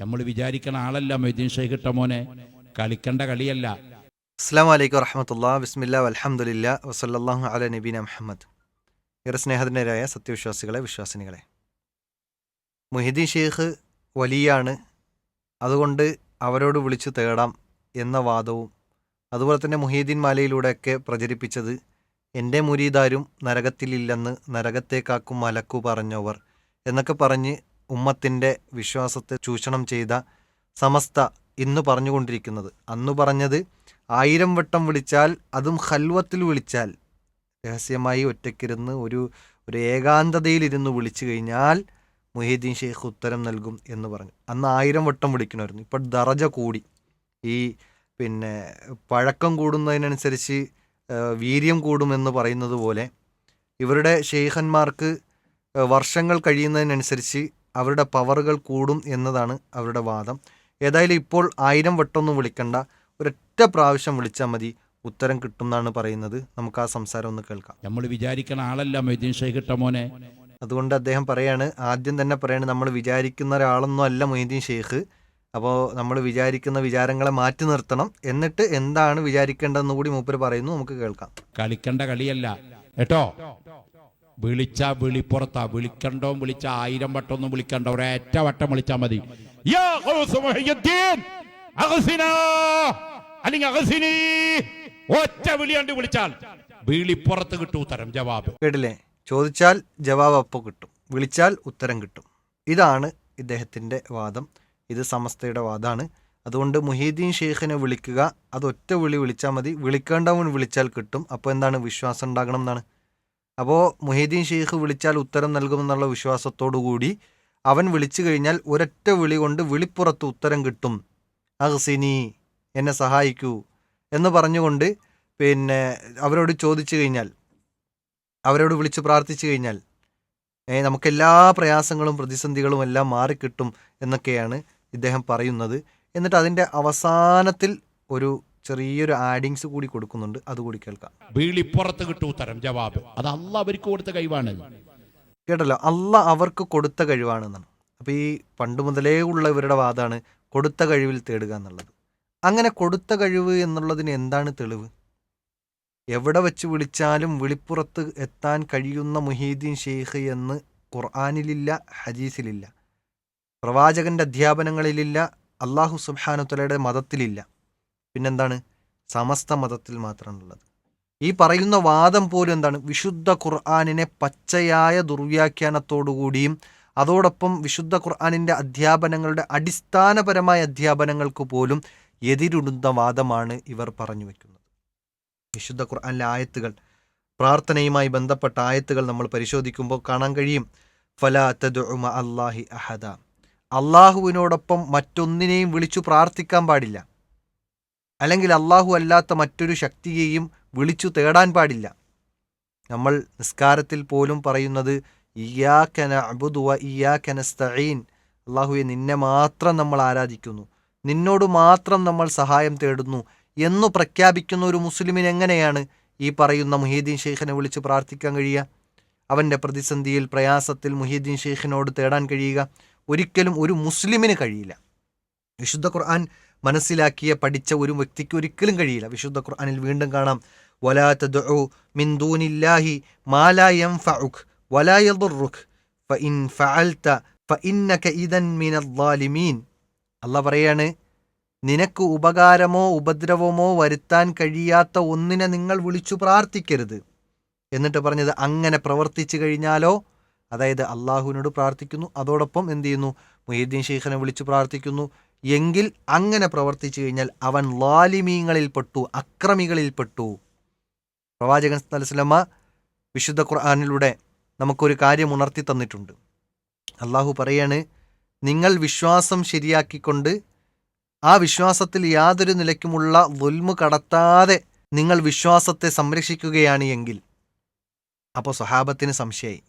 നമ്മൾ വിചാരിക്കണ ആളല്ല മൊയ്തീൻ ഷെയ്ഖിട്ട മോനെ. കളിക്കേണ്ട കളിയല്ല. അസ്സാം വലൈക്കും വറഹമത്തുള്ള. ബിസ്മില്ല അലഹമുല്ല വസല്ലാഹു അല നബീന മുഹമ്മദ്. ഏറെ സ്നേഹത്തിനരായ സത്യവിശ്വാസികളെ വിശ്വാസിനികളെ. മുഹിദ്ദീൻ ഷെയ്ഖ് വലിയാണ്. അതുകൊണ്ട് അവരോട് വിളിച്ചു തേടാം എന്ന വാദവും അതുപോലെ തന്നെ മുഹീദ്ദീൻ മാലയിലൂടെയൊക്കെ പ്രചരിപ്പിച്ചത് എന്റെ മുരീദാരും നരകത്തിലില്ലെന്ന് നരകത്തേക്കാക്കും മലക്കു പറഞ്ഞവർ എന്നൊക്കെ പറഞ്ഞ് ഉമ്മത്തിന്റെ വിശ്വാസത്തെ ചൂഷണം ചെയ്ത സമസ്ത ഇന്ന് പറഞ്ഞുകൊണ്ടിരിക്കുന്നത്. അന്ന് പറഞ്ഞത് ആയിരം വട്ടം വിളിച്ചാൽ അതും ഹൽവത്തിൽ വിളിച്ചാൽ. രഹസ്യമായി ഒറ്റയ്ക്കിരുന്ന് ഒരു ഒരു ഏകാന്തതയിലിരുന്ന് വിളിച്ചു കഴിഞ്ഞാൽ മുഹീദ്ദീൻ ഷെയ്ഖ് ഉത്തരം നൽകും എന്ന് പറഞ്ഞു. അന്ന് ആയിരം വട്ടം വിളിക്കണമായിരുന്നു. ഇപ്പോൾ ദറജ കൂടി. ഈ പിന്നെ പഴക്കം കൂടുന്നതിനനുസരിച്ച് വീര്യം കൂടുമെന്ന് പറയുന്നത് പോലെ ഇവരുടെ ഷെയ്ഖന്മാർക്ക് വർഷങ്ങൾ കഴിയുന്നതിനനുസരിച്ച് അവരുടെ പവറുകൾ കൂടും എന്നതാണ് അവരുടെ വാദം. ഏതായാലും ഇപ്പോൾ ആയിരം വട്ടമൊന്നും വിളിക്കണ്ട. ഒരൊറ്റ പ്രാവശ്യം വിളിച്ചാൽ മതി. ഉത്തരം കിട്ടും എന്നാണ് പറയുന്നത്. നമുക്ക് ആ സംസാരം ഒന്ന് കേൾക്കാം. നമ്മൾ വിചാരിക്കുന്ന ആളല്ല മൊയ്തീൻ ഷെയ്ഖ് മോനെ. അതുകൊണ്ട് അദ്ദേഹം പറയാണ് ആദ്യം തന്നെ പറയാണ് നമ്മൾ വിചാരിക്കുന്ന ഒരാളൊന്നും അല്ല മൊയ്തീൻ ഷെയ്ഖ്. അപ്പോൾ നമ്മൾ വിചാരിക്കുന്ന വിചാരങ്ങളെ മാറ്റി നിർത്തണം. എന്നിട്ട് എന്താണ് വിചാരിക്കേണ്ടതെന്ന് കൂടി മൂപ്പര് പറയുന്നു. നമുക്ക് കേൾക്കാം. കളിക്കേണ്ട കളിയല്ല. കേട്ടോ? വിളിച്ച വിളിപ്പുറത്താ വിളിക്കണ്ടോ വിളിച്ച ആയിരം വട്ടം ഒന്നും വിളിക്കണ്ട ഒരേറ്റ വട്ടം വിളിച്ചാ മതി. അല്ലെങ്കിൽ ഒറ്റ വിളിയാണ്ട് വിളിച്ചാൽ വിളിപ്പുറത്ത് കിട്ടും ഉത്തരം ജവാബ്. കേട്ടില്ലേ? ചോദിച്ചാൽ ജവാബ് അപ്പോൾ കിട്ടും വിളിച്ചാൽ ഉത്തരം കിട്ടും. ഇതാണ് ഇദ്ദേഹത്തിന്റെ വാദം ഇത് സമസ്തയുടെ വാദമാണ് അതുകൊണ്ട് മുഹീദ്ദീൻ ഷെയ്ഖിനെ വിളിക്കുക അത് ഒറ്റ വിളി വിളിച്ചാൽ മതി വിളിക്കേണ്ടവൻ വിളിച്ചാൽ കിട്ടും. അപ്പോൾ എന്താണ് വിശ്വാസം ഉണ്ടാകണം എന്നാണ്? അപ്പോൾ മുഹീദ്ദീൻ ഷെയ്ഖ് വിളിച്ചാൽ ഉത്തരം നൽകുമെന്നുള്ള വിശ്വാസത്തോടു കൂടി അവൻ വിളിച്ചു കഴിഞ്ഞാൽ ഒരൊറ്റ വിളി കൊണ്ട് വിളിപ്പുറത്ത് ഉത്തരം കിട്ടും. അഹ്സിനി എന്നെ സഹായിക്കൂ എന്ന് പറഞ്ഞുകൊണ്ട് പിന്നെ അവരോട് ചോദിച്ചു കഴിഞ്ഞാൽ അവരോട് വിളിച്ച് പ്രാർത്ഥിച്ചു കഴിഞ്ഞാൽ നമുക്ക് എല്ലാ പ്രയാസങ്ങളും പ്രതിസന്ധികളും എല്ലാം മാറിക്കിട്ടും എന്നൊക്കെയാണ് ഇദ്ദേഹം പറയുന്നത്. എന്നിട്ട് അതിന്റെ അവസാനത്തിൽ ഒരു ചെറിയൊരു ആഡിങ്സ് കൂടി കൊടുക്കുന്നുണ്ട്. അതുകൂടി കേൾക്കാം. വീളിപ്പുറത്ത് കിട്ടൂ ഉത്തരം ജവാബ്. അത് അല്ല അവർക്ക് കൊടുത്ത കഴിവാണ്. കേട്ടല്ലോ അല്ല അവർക്ക് കൊടുത്ത കഴിവാണെന്നാണ് അപ്പോൾ ഈ പണ്ട് മുതലേ ഉള്ള ഇവരുടെ വാദമാണ് കൊടുത്ത കഴിവിൽ തേടുക എന്നുള്ളത്. അങ്ങനെ കൊടുത്ത കഴിവ് എന്നുള്ളതിന് എന്താണ് തെളിവ്? എവിടെ വെച്ച് വിളിച്ചാലും വിളിപ്പുറത്ത് എത്താൻ കഴിയുന്ന മുഹീദ്ദീൻ ഷെയ്ഖ് എന്ന് ഖുർആാനിലില്ല ഹദീസിലില്ല. പ്രവാചകന്റെ അധ്യാപനങ്ങളിലില്ല അള്ളാഹു സുബാനുത്തലയുടെ മതത്തിലില്ല. പിന്നെന്താണ്? സമസ്ത മതത്തിൽ മാത്രമാണുള്ളത്. ഈ പറയുന്ന വാദം പോലും എന്താണ്? വിശുദ്ധ ഖുർആാനിനെ പച്ചയായ ദുർവ്യാഖ്യാനത്തോടുകൂടിയും അതോടൊപ്പം വിശുദ്ധ ഖുർആാനിന്റെ അധ്യാപനങ്ങളുടെ അടിസ്ഥാനപരമായ അധ്യാപനങ്ങൾക്ക് പോലും എതിരുടുന്ന വാദമാണ് ഇവർ പറഞ്ഞു വെക്കുന്നത്. വിശുദ്ധ ഖുർആാനിലെ ആയത്തുകൾ പ്രാർത്ഥനയുമായി ബന്ധപ്പെട്ട ആയത്തുകൾ നമ്മൾ പരിശോധിക്കുമ്പോൾ കാണാൻ കഴിയും. ഫലാ തദ്ഉമ അല്ലാഹി അഹദ. അള്ളാഹുവിനോടൊപ്പം മറ്റൊന്നിനെയും വിളിച്ചു പ്രാർത്ഥിക്കാൻ പാടില്ല. അല്ലെങ്കിൽ അള്ളാഹു അല്ലാത്ത മറ്റൊരു ശക്തിയെയും വിളിച്ചു തേടാൻ പാടില്ല. നമ്മൾ നിസ്കാരത്തിൽ പോലും പറയുന്നത് ഇയാ കന അബുദുവ ഇയാക്കനസ്തഈൻ അള്ളാഹുവെ നിന്നെ മാത്രം നമ്മൾ ആരാധിക്കുന്നു. നിന്നോട് മാത്രം നമ്മൾ സഹായം തേടുന്നു എന്നു പ്രഖ്യാപിക്കുന്ന ഒരു മുസ്ലിമിന് എങ്ങനെയാണ് ഈ പറയുന്ന മുഹീദ്ദീൻ ഷെയ്ഖിനെ വിളിച്ച് പ്രാർത്ഥിക്കാൻ കഴിയുക? അവന്റെ പ്രതിസന്ധിയിൽ പ്രയാസത്തിൽ മുഹീദ്ദീൻ ഷെയ്ഖിനോട് തേടാൻ കഴിയുക? ഒരിക്കലും ഒരു മുസ്ലിമിന് കഴിയില്ല. വിശുദ്ധ ഖുർആൻ മനസ്സിലാക്കിയ പഠിച്ച ഒരു വ്യക്തിക്ക് ഒരിക്കലും കഴിയില്ല. വിശുദ്ധ ഖുർആനിൽ വീണ്ടും കാണാം. വലാ തദു ഫഅൽത ഫഇന്നക ഇദൻ പറയാണ് നിനക്ക് ഉപകാരമോ ഉപദ്രവമോ വരുത്താൻ കഴിയാത്ത ഒന്നിനെ നിങ്ങൾ വിളിച്ചു പ്രാർത്ഥിക്കരുത്. എന്നിട്ട് പറഞ്ഞത് അങ്ങനെ പ്രവർത്തിച്ചു കഴിഞ്ഞാലോ? അതായത് അള്ളാഹുവിനോട് പ്രാർത്ഥിക്കുന്നു. അതോടൊപ്പം എന്ത് ചെയ്യുന്നു? മുഹീദ്ദീൻ ഷെയ്ഖിനെ വിളിച്ചു പ്രാർത്ഥിക്കുന്നു. എങ്കിൽ അങ്ങനെ പ്രവർത്തിച്ചു കഴിഞ്ഞാൽ അവൻ ലാലിമീങ്ങളിൽപ്പെട്ടു അക്രമികളിൽപ്പെട്ടു പ്രവാചകൻ സലസ്ലമ വിശുദ്ധ ഖുർആാനിലൂടെ നമുക്കൊരു കാര്യം ഉണർത്തി തന്നിട്ടുണ്ട്. അള്ളാഹു പറയാണ് നിങ്ങൾ വിശ്വാസം ശരിയാക്കിക്കൊണ്ട് ആ വിശ്വാസത്തിൽ യാതൊരു നിലയ്ക്കുമുള്ള വൊൽമു കടത്താതെ നിങ്ങൾ വിശ്വാസത്തെ സംരക്ഷിക്കുകയാണ് എങ്കിൽ. അപ്പോൾ സ്വഹാബത്തിന് സംശയമായി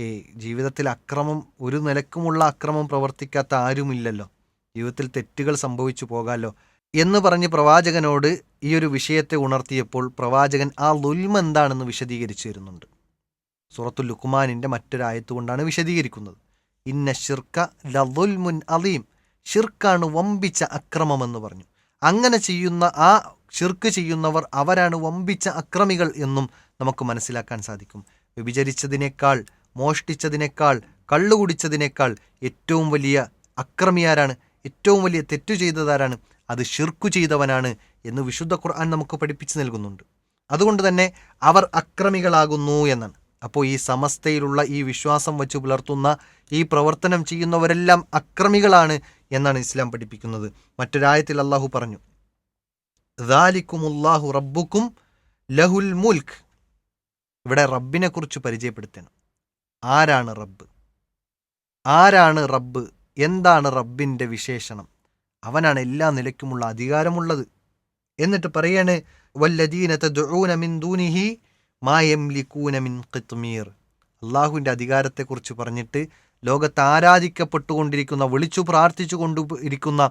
ഈ ജീവിതത്തിൽ അക്രമം ഒരു നിലക്കുമുള്ള അക്രമം പ്രവർത്തിക്കാത്ത ആരുമില്ലല്ലോ. ജീവിതത്തിൽ തെറ്റുകൾ സംഭവിച്ചു പോകാമല്ലോ എന്ന് പറഞ്ഞ് പ്രവാചകനോട് ഈ ഒരു വിഷയത്തെ ഉണർത്തിയപ്പോൾ പ്രവാചകൻ ആ ലുൽമ എന്താണെന്ന് വിശദീകരിച്ചു തരുന്നുണ്ട് സുറത്തു ലുക്കുമാനിന്റെ മറ്റൊരായത്ത് കൊണ്ടാണ് വിശദീകരിക്കുന്നത്. ഇന്ന ഷിർക്ക ലുൽമുൻ അലീം. ഷിർക്കാണ് വമ്പിച്ച അക്രമമെന്ന് പറഞ്ഞു. അങ്ങനെ ചെയ്യുന്ന ആ ഷിർക്ക് ചെയ്യുന്നവർ അവരാണ് വമ്പിച്ച അക്രമികൾ എന്നും നമുക്ക് മനസ്സിലാക്കാൻ സാധിക്കും. വ്യഭിചരിച്ചതിനേക്കാൾ മോഷ്ടിച്ചതിനേക്കാൾ കള്ളുകുടിച്ചതിനേക്കാൾ ഏറ്റവും വലിയ അക്രമിയാരാണ് ഏറ്റവും വലിയ തെറ്റു ചെയ്തതാരാണ്? അത് ഷിർക്കു ചെയ്തവനാണ് എന്ന് വിശുദ്ധ ഖുർആൻ നമുക്ക് പഠിപ്പിച്ചു നൽകുന്നുണ്ട്. അതുകൊണ്ട് തന്നെ അവർ അക്രമികളാകുന്നു എന്നാണ്. അപ്പോൾ ഈ സമസ്തയിലുള്ള ഈ വിശ്വാസം വച്ച് പുലർത്തുന്ന ഈ പ്രവർത്തനം ചെയ്യുന്നവരെല്ലാം അക്രമികളാണ് എന്നാണ് ഇസ്ലാം പഠിപ്പിക്കുന്നത്. മറ്റൊരായത്തിൽ അള്ളാഹു പറഞ്ഞു ദാലിക്കുമുല്ലാഹു റബ്ബുക്കും ലഹുൽ മുൽക്ക്. ഇവിടെ റബ്ബിനെ കുറിച്ച് പരിചയപ്പെടുത്തണം. ആരാണ് റബ്ബ്? ആരാണ് റബ്ബ്? എന്താണ് റബ്ബിന്റെ വിശേഷണം? അവനാണ് എല്ലാ നിലയ്ക്കുമുള്ള അധികാരമുള്ളത്. എന്നിട്ട് പറയാണ് വല്ലദീന തദ്ഊന മിൻ ദൂനിഹി മാ യംലികൂന മിൻ ഖിത്മീർ. അള്ളാഹുവിന്റെ അധികാരത്തെക്കുറിച്ച് പറഞ്ഞിട്ട് ലോകത്ത് ആരാധിക്കപ്പെട്ടുകൊണ്ടിരിക്കുന്ന വിളിച്ചു പ്രാർത്ഥിച്ചു കൊണ്ടു ഇരിക്കുന്ന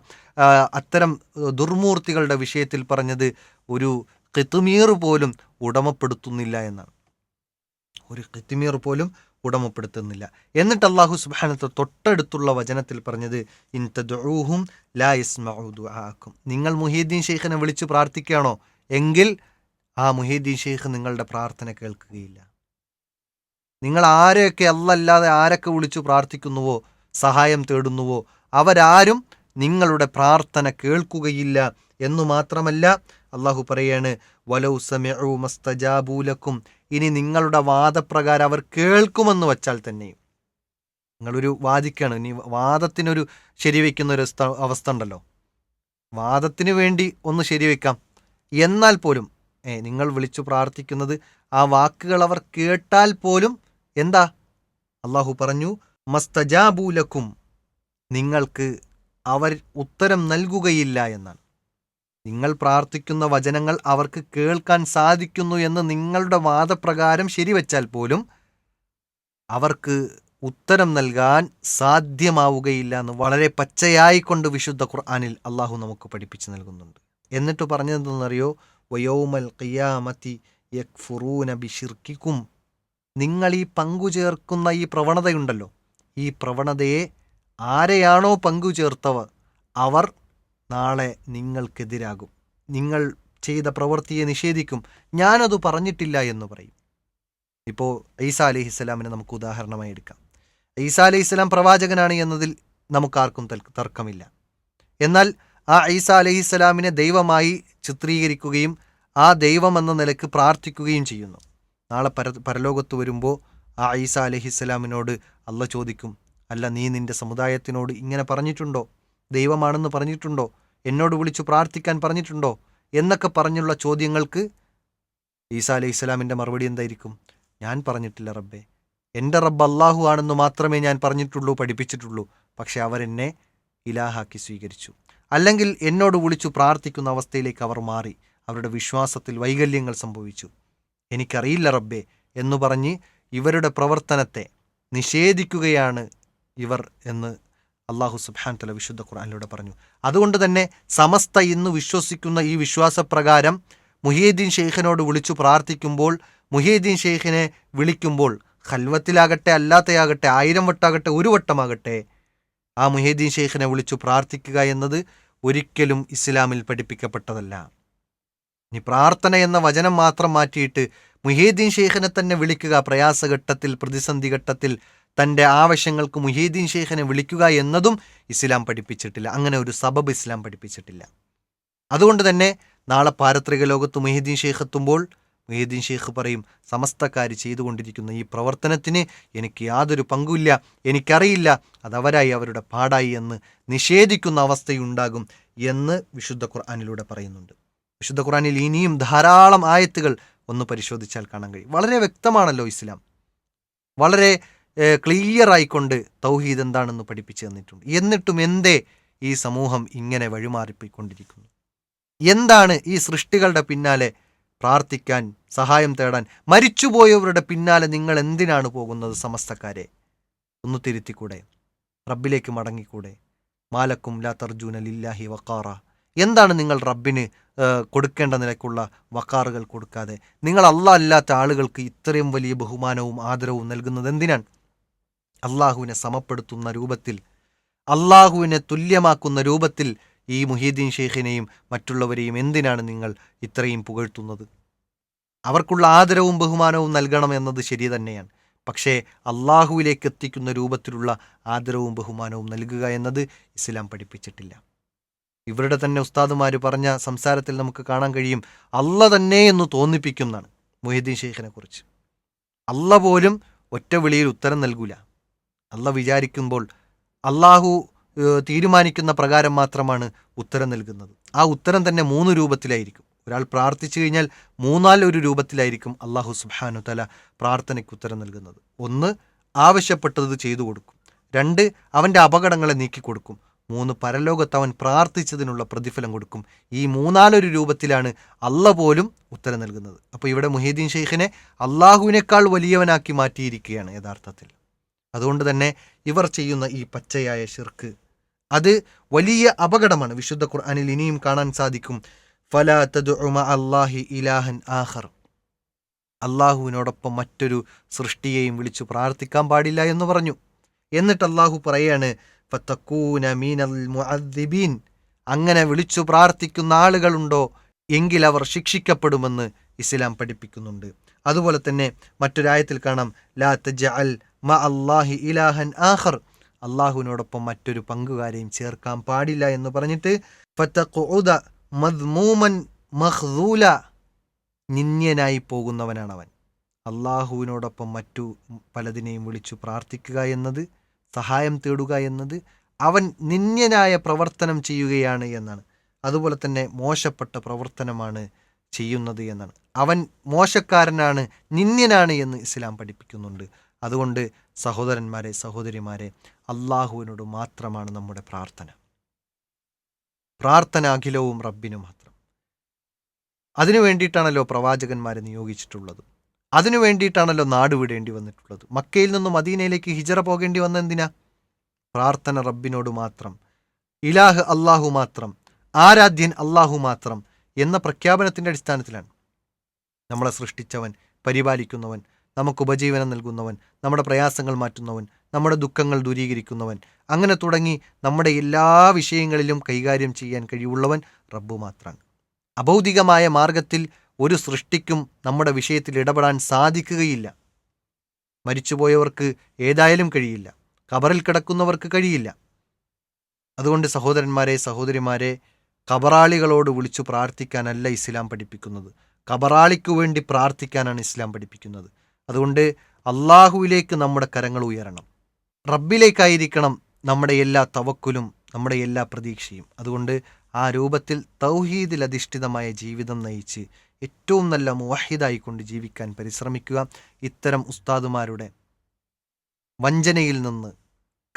അത്തരം ദുർമൂർത്തികളുടെ വിഷയത്തിൽ പറഞ്ഞത് ഒരു കിത്തുമീർ പോലും ഉടമപ്പെടുത്തുന്നില്ല എന്നാണ്. ഒരു കിത്തുമീർ പോലും ഉടമപ്പെടുത്തുന്നില്ല. എന്നിട്ട് അള്ളാഹു സുബാനത്ത് തൊട്ടടുത്തുള്ള വചനത്തിൽ പറഞ്ഞത് ഇൻ തദ്ഊഹും ലാ യസ്മഉ ദുആക്കും നിങ്ങൾ മുഹീദ്ദീൻ ഷെയ്ഖിനെ വിളിച്ച് പ്രാർത്ഥിക്കുകയാണോ? എങ്കിൽ ആ മുഹീദ്ദീൻ ഷെയ്ഖ് നിങ്ങളുടെ പ്രാർത്ഥന കേൾക്കുകയില്ല. നിങ്ങൾ ആരെയൊക്കെ അല്ലല്ലാതെ ആരൊക്കെ വിളിച്ചു പ്രാർത്ഥിക്കുന്നുവോ സഹായം തേടുന്നുവോ അവരാരും നിങ്ങളുടെ പ്രാർത്ഥന കേൾക്കുകയില്ല. എന്നു മാത്രമല്ല അള്ളാഹു പറയാണ് വലൗ ഇനി നിങ്ങളുടെ വാദപ്രകാരം അവർ കേൾക്കുമെന്ന് വച്ചാൽ തന്നെയും. നിങ്ങളൊരു വാദിക്കാണ്. ഇനി വാദത്തിനൊരു ശരിവെക്കുന്ന ഒരു സ്ഥ- അവസ്ഥ ഉണ്ടല്ലോ. വാദത്തിന് വേണ്ടി ഒന്ന് ശരിവെക്കാം എന്നാൽ പോലും ഏ നിങ്ങൾ വിളിച്ചു പ്രാർത്ഥിക്കുന്നത് ആ വാക്കുകൾ അവർ കേട്ടാൽ പോലും എന്താ? അള്ളാഹു പറഞ്ഞു മസ്തജാബൂലക്കും നിങ്ങൾക്ക് അവർ ഉത്തരം നൽകുകയില്ല എന്നാണ്. നിങ്ങൾ പ്രാർത്ഥിക്കുന്ന വചനങ്ങൾ അവർക്ക് കേൾക്കാൻ സാധിക്കുന്നു എന്ന് നിങ്ങളുടെ വാദപ്രകാരം ശരിവച്ചാൽ പോലും അവർക്ക് ഉത്തരം നൽകാൻ സാധ്യമാവുകയില്ല എന്ന് വളരെ പച്ചയായിക്കൊണ്ട് വിശുദ്ധ ഖുർആാനിൽ അള്ളാഹു നമുക്ക് പഠിപ്പിച്ചു നൽകുന്നുണ്ട്. എന്നിട്ട് പറഞ്ഞതെന്നറിയോ വയോമൽ ഖിയാമത്തി യക്ഫുറൂന ബിഷിർക്കിക്കും. നിങ്ങൾ ഈ പങ്കു ചേർക്കുന്ന ഈ പ്രവണതയുണ്ടല്ലോ. ഈ പ്രവണതയെ ആരെയാണോ പങ്കുചേർത്തവർ അവർ നാളെ നിങ്ങൾക്കെതിരാകും. നിങ്ങൾ ചെയ്ത പ്രവൃത്തിയെ നിഷേധിക്കും. ഞാനത് പറഞ്ഞിട്ടില്ല എന്ന് പറയും. ഇപ്പോൾ ഈസാ അലൈഹി നമുക്ക് ഉദാഹരണമായി എടുക്കാം. ഈസാ അലൈഹി പ്രവാചകനാണ് എന്നതിൽ നമുക്കാർക്കും തർക്കമില്ല. എന്നാൽ ആ ഈസാ അലഹി ദൈവമായി ചിത്രീകരിക്കുകയും ആ ദൈവം എന്ന നിലയ്ക്ക് പ്രാർത്ഥിക്കുകയും ചെയ്യുന്നു. നാളെ പര പരലോകത്ത് വരുമ്പോൾ ആ ഈസാ അലഹി സ്വലാമിനോട് അല്ല ചോദിക്കും അല്ല നീ നിന്റെ സമുദായത്തിനോട് ഇങ്ങനെ പറഞ്ഞിട്ടുണ്ടോ? ദൈവമാണെന്ന് പറഞ്ഞിട്ടുണ്ടോ? എന്നോട് വിളിച്ചു പ്രാർത്ഥിക്കാൻ പറഞ്ഞിട്ടുണ്ടോ? എന്നൊക്കെ പറഞ്ഞുള്ള ചോദ്യങ്ങൾക്ക് ഈസാ അലൈഹി ഇസ്ലാമിന്റെ മറുപടി എന്തായിരിക്കും? ഞാൻ പറഞ്ഞിട്ടില്ല റബ്ബേ. എന്റെ റബ്ബ് അള്ളാഹു ആണെന്ന് മാത്രമേ ഞാൻ പറഞ്ഞിട്ടുള്ളൂ പഠിപ്പിച്ചിട്ടുള്ളൂ. പക്ഷെ അവരെന്നെ ഇലാഹാക്കി സ്വീകരിച്ചു. അല്ലെങ്കിൽ എന്നോട് വിളിച്ചു പ്രാർത്ഥിക്കുന്ന അവസ്ഥയിലേക്ക് അവർ മാറി. അവരുടെ വിശ്വാസത്തിൽ വൈകല്യങ്ങൾ സംഭവിച്ചു. എനിക്കറിയില്ല റബ്ബേ എന്ന് പറഞ്ഞ് ഇവരുടെ പ്രവർത്തനത്തെ നിഷേധിക്കുകയാണ് ഇവർ എന്ന് അള്ളാഹു സുബ്ഹാൻ തല വിശുദ്ധ ഖുർആനിലൂടെ പറഞ്ഞു. അതുകൊണ്ട് തന്നെ സമസ്ത ഇന്ന് വിശ്വസിക്കുന്ന ഈ വിശ്വാസപ്രകാരം മുഹിയുദ്ദീൻ ഷെയ്ഖിനോട് വിളിച്ചു പ്രാർത്ഥിക്കുമ്പോൾ മുഹിയുദ്ദീൻ ഷെയ്ഖിനെ വിളിക്കുമ്പോൾ ഖൽവത്തിലാകട്ടെ അല്ലാത്തയാകട്ടെ ആയിരം വട്ടാകട്ടെ ഒരു വട്ടമാകട്ടെ ആ മുഹിയുദ്ദീൻ ഷെയ്ഖിനെ വിളിച്ചു പ്രാർത്ഥിക്കുക എന്നത് ഒരിക്കലും ഇസ്ലാമിൽ പഠിപ്പിക്കപ്പെട്ടതല്ല. ഇനി പ്രാർത്ഥന എന്ന വചനം മാത്രം മാറ്റിയിട്ട് മുഹീദ്ദീൻ ഷെയ്ഖിനെ തന്നെ വിളിക്കുക പ്രയാസഘട്ടത്തിൽ പ്രതിസന്ധി ഘട്ടത്തിൽ തന്റെ ആവശ്യങ്ങൾക്ക് മുഹീദ്ദീൻ ഷെയ്ഖിനെ വിളിക്കുക എന്നതും ഇസ്ലാം പഠിപ്പിച്ചിട്ടില്ല. അങ്ങനെ ഒരു സബബ് ഇസ്ലാം പഠിപ്പിച്ചിട്ടില്ല. അതുകൊണ്ട് തന്നെ നാളെ പാരത്രിക ലോകത്ത് മുഹീദ്ദീൻ ഷെയ്ഖ് എത്തുമ്പോൾ മുഹീദ്ദീൻ ഷെയ്ഖ് പറയും സമസ്തക്കാർ ചെയ്തുകൊണ്ടിരിക്കുന്ന ഈ പ്രവർത്തനത്തിന് എനിക്ക് യാതൊരു പങ്കുമില്ല എനിക്കറിയില്ല അതവരായി അവരുടെ പാടായി എന്ന് നിഷേധിക്കുന്ന അവസ്ഥയുണ്ടാകും എന്ന് വിശുദ്ധ ഖുർആാനിലൂടെ പറയുന്നുണ്ട്. വിശുദ്ധ ഖുർആാനിൽ ഇനിയും ധാരാളം ആയത്തുകൾ ഒന്ന് പരിശോധിച്ചാൽ കാണാൻ കഴിയും. വളരെ വ്യക്തമാണല്ലോ ഇസ്ലാം. വളരെ ക്ലിയർ ആയിക്കൊണ്ട് തൗഹീദ് എന്താണെന്ന് പഠിപ്പിച്ചു തന്നിട്ടുണ്ട്. എന്നിട്ടും എന്തേ ഈ സമൂഹം ഇങ്ങനെ വഴിമാറിപ്പോയിക്കൊണ്ടിരിക്കുന്നു? എന്താണ് ഈ സൃഷ്ടികളുടെ പിന്നാലെ പ്രാർത്ഥിക്കാൻ സഹായം തേടാൻ? മരിച്ചുപോയവരുടെ പിന്നാലെ നിങ്ങൾ എന്തിനാണ് പോകുന്നത് സമസ്തക്കാരെ? ഒന്ന് തിരുത്തിക്കൂടെ? റബ്ബിലേക്ക് മടങ്ങിക്കൂടെ? മാലക്കും ലാ ലില്ലാഹി വക്കാറ എന്താണ് നിങ്ങൾ റബ്ബിന് കൊടുക്കേണ്ട നിലയ്ക്കുള്ള വക്കാറുകൾ കൊടുക്കാതെ? നിങ്ങൾ അല്ല അല്ലാത്ത ആളുകൾക്ക് ഇത്രയും വലിയ ബഹുമാനവും ആദരവും നൽകുന്നത് എന്തിനാണ്? അള്ളാഹുവിനെ സമപ്പെടുത്തുന്ന രൂപത്തിൽ അള്ളാഹുവിനെ തുല്യമാക്കുന്ന രൂപത്തിൽ ഈ മുഹീദ്ദീൻ ഷെയ്ഖിനെയും മറ്റുള്ളവരെയും എന്തിനാണ് നിങ്ങൾ ഇത്രയും പുകഴ്ത്തുന്നത്? അവർക്കുള്ള ആദരവും ബഹുമാനവും നൽകണം എന്നത് ശരി തന്നെയാണ്. പക്ഷേ അള്ളാഹുവിലേക്ക് എത്തിക്കുന്ന രൂപത്തിലുള്ള ആദരവും ബഹുമാനവും നൽകുക എന്നത് ഇസ്ലാം പഠിപ്പിച്ചിട്ടില്ല. ഇവരുടെ തന്നെ ഉസ്താദുമാർ പറഞ്ഞ സംസാരത്തിൽ നമുക്ക് കാണാൻ കഴിയും അല്ല തന്നെ എന്ന് തോന്നിപ്പിക്കുന്നതാണ് മൊഹീദ്ദീൻ ഷെയ്ഖിനെ കുറിച്ച് അല്ല പോലും ഒറ്റ വിളിയിൽ ഉത്തരം നൽകൂല. അല്ല വിചാരിക്കുമ്പോൾ അള്ളാഹു തീരുമാനിക്കുന്ന പ്രകാരം മാത്രമാണ് ഉത്തരം നൽകുന്നത്. ആ ഉത്തരം തന്നെ മൂന്ന് രൂപത്തിലായിരിക്കും. ഒരാൾ പ്രാർത്ഥിച്ചു കഴിഞ്ഞാൽ മൂന്നാൽ ഒരു രൂപത്തിലായിരിക്കും അള്ളാഹു സുബാനു തല പ്രാർത്ഥനയ്ക്ക് ഉത്തരം നൽകുന്നത്. ഒന്ന് ആവശ്യപ്പെട്ടത് ചെയ്തു കൊടുക്കും. രണ്ട് അവന്റെ അപകടങ്ങളെ നീക്കി കൊടുക്കും. മൂന്ന് പരലോകത്ത് അവൻ പ്രാർത്ഥിച്ചതിനുള്ള പ്രതിഫലം കൊടുക്കും. ഈ മൂന്നാലൊരു രൂപത്തിലാണ് അല്ല പോലും ഉത്തരം നൽകുന്നത്. അപ്പോൾ ഇവിടെ മുഹീദ്ദീൻ ഷെയ്ഖിനെ അള്ളാഹുവിനേക്കാൾ വലിയവനാക്കി മാറ്റിയിരിക്കുകയാണ് യഥാർത്ഥത്തിൽ. അതുകൊണ്ട് തന്നെ ഇവർ ചെയ്യുന്ന ഈ പച്ചയായ ഷിർക്ക് അത് വലിയ അപകടമാണ് വിശുദ്ധ ഖുർആാനിൽ ഇനിയും കാണാൻ സാധിക്കും. ഫല തദുമ അല്ലാഹി ഇലാഹൻ ആഹർ അള്ളാഹുവിനോടൊപ്പം മറ്റൊരു സൃഷ്ടിയെയും വിളിച്ചു പ്രാർത്ഥിക്കാൻ പാടില്ല എന്ന് പറഞ്ഞു. എന്നിട്ട് അള്ളാഹു പറയാണ് ഫത്തക്കൂന അങ്ങനെ വിളിച്ചു പ്രാർത്ഥിക്കുന്ന ആളുകളുണ്ടോ? എങ്കിൽ അവർ ശിക്ഷിക്കപ്പെടുമെന്ന് ഇസ്ലാം പഠിപ്പിക്കുന്നുണ്ട്. അതുപോലെ തന്നെ മറ്റൊരായത്തിൽ കാണാം ലാ തജഅൽ മ അല്ലാഹി ഇലാഹൻ ആഹർ അള്ളാഹുവിനോടൊപ്പം മറ്റൊരു പങ്കുകാരെയും ചേർക്കാൻ പാടില്ല എന്ന് പറഞ്ഞിട്ട് ഫത്തഖുദ മദ്മൂമൻ മഹ്ദൂല പോകുന്നവനാണ് അവൻ അള്ളാഹുവിനോടൊപ്പം മറ്റു പലതിനെയും വിളിച്ചു പ്രാർത്ഥിക്കുക എന്നത് സഹായം തേടുക എന്നത് അവൻ നിന്യനായ പ്രവർത്തനം ചെയ്യുകയാണ് എന്നാണ്. അതുപോലെ തന്നെ മോശപ്പെട്ട പ്രവർത്തനമാണ് ചെയ്യുന്നത് എന്നാണ്. അവൻ മോശക്കാരനാണ് നിന്യനാണ് എന്ന് ഇസ്ലാം പഠിപ്പിക്കുന്നുണ്ട്. അതുകൊണ്ട് സഹോദരന്മാരെ സഹോദരിമാരെ അള്ളാഹുവിനോട് മാത്രമാണ് നമ്മുടെ പ്രാർത്ഥന. പ്രാർത്ഥന അഖിലവും റബ്ബിനു മാത്രം. അതിനു വേണ്ടിയിട്ടാണല്ലോ പ്രവാചകന്മാരെ നിയോഗിച്ചിട്ടുള്ളത്. അതിനു വേണ്ടിയിട്ടാണല്ലോ നാട് വിടേണ്ടി വന്നിട്ടുള്ളത്. മക്കയിൽ നിന്നും മദീനയിലേക്ക് ഹിജറ പോകേണ്ടി വന്ന എന്തിനാ? പ്രാർത്ഥന റബ്ബിനോട് മാത്രം. ഇലാഹ് അള്ളാഹു മാത്രം. ആരാധ്യൻ അള്ളാഹു മാത്രം എന്ന പ്രഖ്യാപനത്തിന്റെ അടിസ്ഥാനത്തിലാണ് നമ്മളെ സൃഷ്ടിച്ചവൻ പരിപാലിക്കുന്നവൻ നമുക്ക് ഉപജീവനം നൽകുന്നവൻ നമ്മുടെ പ്രയാസങ്ങൾ മാറ്റുന്നവൻ നമ്മുടെ ദുഃഖങ്ങൾ ദൂരീകരിക്കുന്നവൻ. അങ്ങനെ തുടങ്ങി നമ്മുടെ എല്ലാ വിഷയങ്ങളിലും കൈകാര്യം ചെയ്യാൻ കഴിവുള്ളവൻ റബ്ബു മാത്രമാണ് അഭൗതികമായ മാർഗത്തിൽ ഒരു സൃഷ്ടിക്കും നമ്മുടെ വിഷയത്തിൽ ഇടപെടാൻ സാധിക്കുകയില്ല. മരിച്ചുപോയവർക്ക് ഏതായാലും കഴിയില്ല. കബറിൽ കിടക്കുന്നവർക്ക് കഴിയില്ല. അതുകൊണ്ട് സഹോദരന്മാരെ സഹോദരിമാരെ കബറാളികളോട് വിളിച്ചു പ്രാർത്ഥിക്കാനല്ല ഇസ്ലാം പഠിപ്പിക്കുന്നത്. കബറാളിക്കു വേണ്ടി പ്രാർത്ഥിക്കാനാണ് ഇസ്ലാം പഠിപ്പിക്കുന്നത്. അതുകൊണ്ട് അള്ളാഹുവിലേക്ക് നമ്മുടെ കരങ്ങൾ ഉയരണം. റബ്ബിലേക്കായിരിക്കണം നമ്മുടെ എല്ലാ തവക്കുലും നമ്മുടെ എല്ലാ പ്രതീക്ഷയും. അതുകൊണ്ട് ആ രൂപത്തിൽ തൗഹീദിൽ അധിഷ്ഠിതമായ ജീവിതം നയിച്ച് ഏറ്റവും നല്ല മുവാഹിദായിക്കൊണ്ട് ജീവിക്കാൻ പരിശ്രമിക്കുക. ഇത്തരം ഉസ്താദുമാരുടെ വഞ്ചനയിൽ നിന്ന്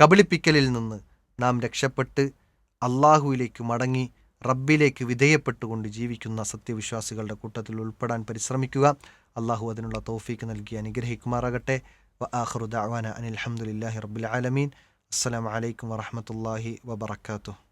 കബളിപ്പിക്കലിൽ നിന്ന് നാം രക്ഷപ്പെട്ട് അള്ളാഹുവിലേക്ക് മടങ്ങി റബ്ബിലേക്ക് വിധേയപ്പെട്ടുകൊണ്ട് ജീവിക്കുന്ന സത്യവിശ്വാസികളുടെ കൂട്ടത്തിൽ ഉൾപ്പെടാൻ പരിശ്രമിക്കുക. അള്ളാഹു അതിനുള്ള തോഫീക്ക് നൽകി അനുഗ്രഹിക്കുമാറാകട്ടെ. വ ആഖിറു ദഅവാന അനിൽ അഹമ്മദില്ലാഹി റബ്ബിൽ ആലമീൻ. അസ്സലാമു അലൈക്കും വറഹ്മത്തുള്ളാഹി വബറകാതുഹു.